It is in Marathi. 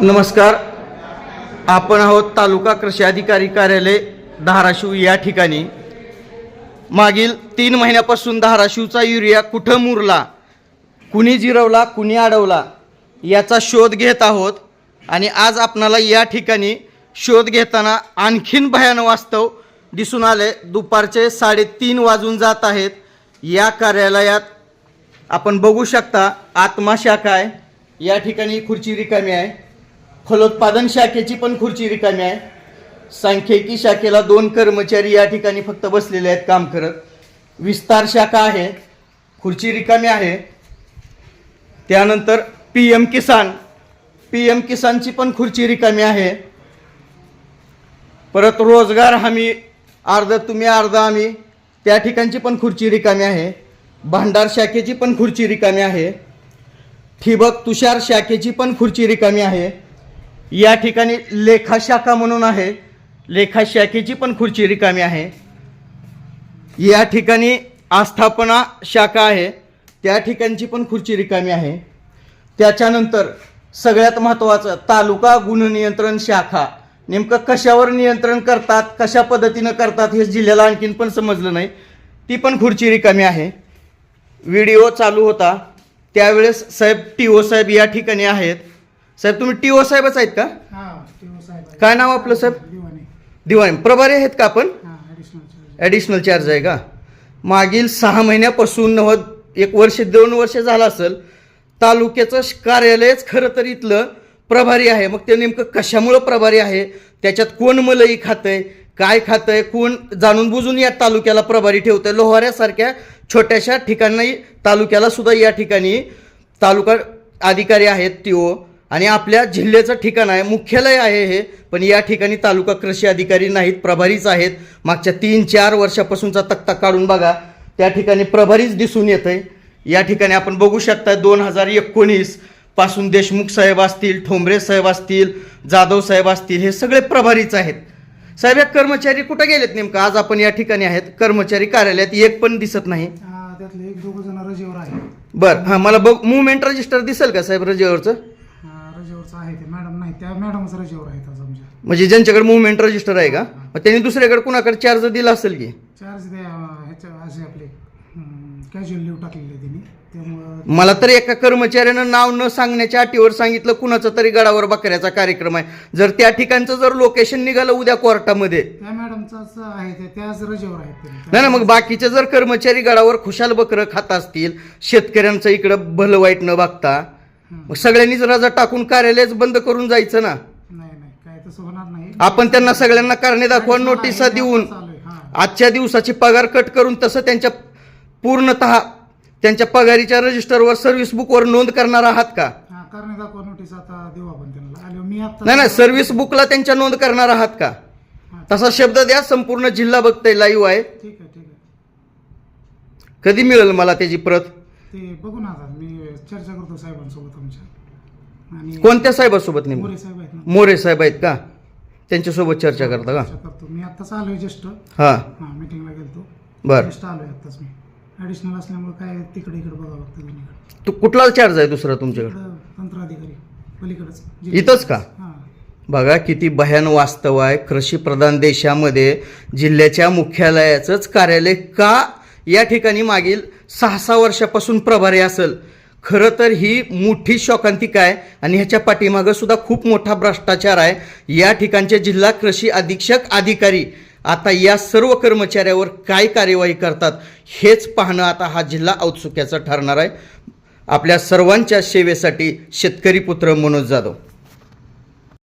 नमस्कार. आपण आहोत तालुका कृषी अधिकारी कार्यालय धाराशिव या ठिकाणी. मागील तीन महिन्यापासून धाराशिवचा युरिया कुठं मुरला कुणी जिरवला कुणी अडवला याचा शोध घेत आहोत. आणि आज आपणाला या ठिकाणी शोध घेताना आणखीन भयान वास्तव दिसून आले. दुपारचे साडेतीन वाजून जात आहेत. या कार्यालयात आपण बघू शकता आत्माशाखा आहे. या ठिकाणी खुर्ची रिकामी आहे. फलोत्पादन शाखेची पण खुर्ची रिकामी आहे. सांख्यिकी शाखेला दोन कर्मचारी या ठिकाणी फक्त बसलेले आहेत काम करत. विस्तार शाखा आहे. खुर्ची रिकामी आहे. त्यानंतर P M Kisan. P M किसानची पण खुर्ची रिकामी आहे. परत रोजगार हमी अर्ध तुम्ही अर्ध आम्ही त्या ठिकाणची पण खुर्ची रिकामी आहे. भांडार शाखेची पण खुर्ची रिकामी आहे. ठिबक तुषार शाखेची पण खुर्ची रिकामी आहे. या ठिकाणी लेखाशाखा म्हणून आहे. लेखाशाखेची पण खुर्ची रिकामी आहे. या ठिकाणी आस्थापना शाखा आहे. त्या ठिकाणची पण खुर्ची रिकामी आहे. त्याच्यानंतर सगळ्यात महत्त्वाचं तालुका गुण नियंत्रण शाखा. नेमकं कशावर नियंत्रण करतात कशा पद्धतीनं करतात हे जिल्ह्याला आणखीन पण समजलं नाही. ती पण खुर्ची रिकामी आहे. व्हिडिओ चालू होता. त्यावेळेस साहेब टी ओ साहेब या ठिकाणी आहेत. साहेब तुम्ही टी ओ साहेबच आहेत का? हा टीओ साहेब आहे. काय नाव आपलं साहेब? दिवाणी दिवाणी प्रभारी आहेत का आपण? हा ॲडिशनल चार्ज ॲडिशनल चार्ज आहे का? मागील सहा महिन्यापासून नव्वद एक वर्ष दोन वर्ष झालं असेल तालुक्याचं कार्यालयच खरं तर इथलं प्रभारी आहे. मग ते नेमकं कशामुळं प्रभारी आहे? त्याच्यात कोण मलई खातंय? काय खातंय? कोण जाणून बुजून या तालुक्याला प्रभारी ठेवतंय? लोहाऱ्यासारख्या छोट्याशा ठिकाणी तालुक्याला सुद्धा या ठिकाणी तालुका अधिकारी आहेत टी ओ. आणि आपल्या जिल्ह्याचं ठिकाण आहे मुख्यालय आहे हे पण या ठिकाणी तालुका कृषी अधिकारी नाहीत प्रभारीच आहेत. मागच्या तीन चार वर्षापासूनचा तक्ता काढून बघा त्या ठिकाणी प्रभारीच दिसून येत आहे या ठिकाणी आपण बघू शकता दोन हजार एकोणीसपासून देशमुख साहेब असतील ठोंबरे साहेब असतील जाधव साहेब असतील हे सगळे प्रभारीच आहेत. साहेब या कर्मचारी कुठे गेलेत नेमकं? आज आपण या ठिकाणी आहेत. कर्मचारी कार्यालयात एक पण दिसत नाही. हा, बरं हां मला बघ मुवमेंट रजिस्टर दिसेल का साहेब रजेवरचं हा, रजेवरचं आहे ते मॅडम नाही त्या मॅडमच रजेवर आहेत आज आमच्या. म्हणजे ज्यांच्याकडे मुवमेंट रजिस्टर आहे का? मग त्यांनी दुसऱ्याकडे कुणाकडे चार्ज दिला असेल की? चार्ज ते अं, ह्याच्या असे आपले कॅज्युअल लिव्ह टाकलेले आहे त्यांनी. त्यामुळं मला तर एका कर्मचाऱ्यानं नाव न सांगण्याच्या अटीवर सांगितलं कुणाचा तरी गडावर बकऱ्याचा कार्यक्रम आहे. जर त्या ठिकाणचं जर लोकेशन निघालं उद्या कोर्टामध्ये. त्या मॅडमचाच आहे ते त्याच रजेवर आहेत त्यांनी नाही ना मग बाकीचे जर कर्मचारी गडावर खुशाल बकरं खात असतील शेतकऱ्यांचं इकडं भलं वाईट न बघता. मग सगळ्यांनीच रजा टाकून कार्यालयच बंद करून जायचं ना? नाही नाही काय तसं होणार नाही. आपण त्यांना सगळ्यांना कारणे दाखवा नोटिसा देऊन. आजच्या दिवसाची पगार कट करून तसं त्यांच्या पूर्णतः त्यांच्या पगारीच्या रजिस्टरवर सर्व्हिस बुकवर नोंद करणार आहात का? हा करणे दाखवा नोटीस आता देऊ आपण त्यांना. आलो मी आता नाही नाही सर्व्हिस बुकला त्यांच्या नोंद करणार आहात का? तसा शब्द द्या संपूर्ण जिल्हा बघतोय लाईव्ह आहे. ठीक आहे ठीक आहे. कधी मिळेल मला त्याची प्रत? ते बघू ना आता. मी चर्चा करतो साहेबांसोबत आमच्या आणि कोणत्या साहेबासोबत नेमकं? मोरे साहेब आहेत ना. मोरे साहेब आहेत का? त्यांच्यासोबत चर्चा करता का? चर्चा करतो. मी आत्ताच आलोय जस्ट हा. हां मीटिंगला गेलतो. बर. जस्ट आलोय आत्ताच मी. ॲडिशनल असल्यामुळे काय तिकडे इकडे बघावं लागतं दोन्हीकडे तू कुठला चार्ज आहे दुसरा तुमच्याकडे? इकडं तंत्राधिकारी पलीकडेच. इथंच का? हां. बघा किती भयान वास्तव आहे. कृषी प्रधान देशामध्ये जिल्ह्याच्या मुख्यालयाचंच कार्यालय का या ठिकाणी मागील सहा सहा वर्षापासून प्रभारी असेल. खरं तर ही मोठी शोकांतिका आहे आणि ह्याच्या पाठीमागं सुद्धा खूप मोठा भ्रष्टाचार आहे. या ठिकाणचे जिल्हा कृषी अधीक्षक अधिकारी आता या सर्व कर्मचाऱ्यावर काय कार्यवाही करतात हेच पाहणं आता हा जिल्हा औत्सुक्याचं ठरणार आहे. आपल्या सर्वांच्या सेवेसाठी शेतकरी पुत्र मनोज जाधव.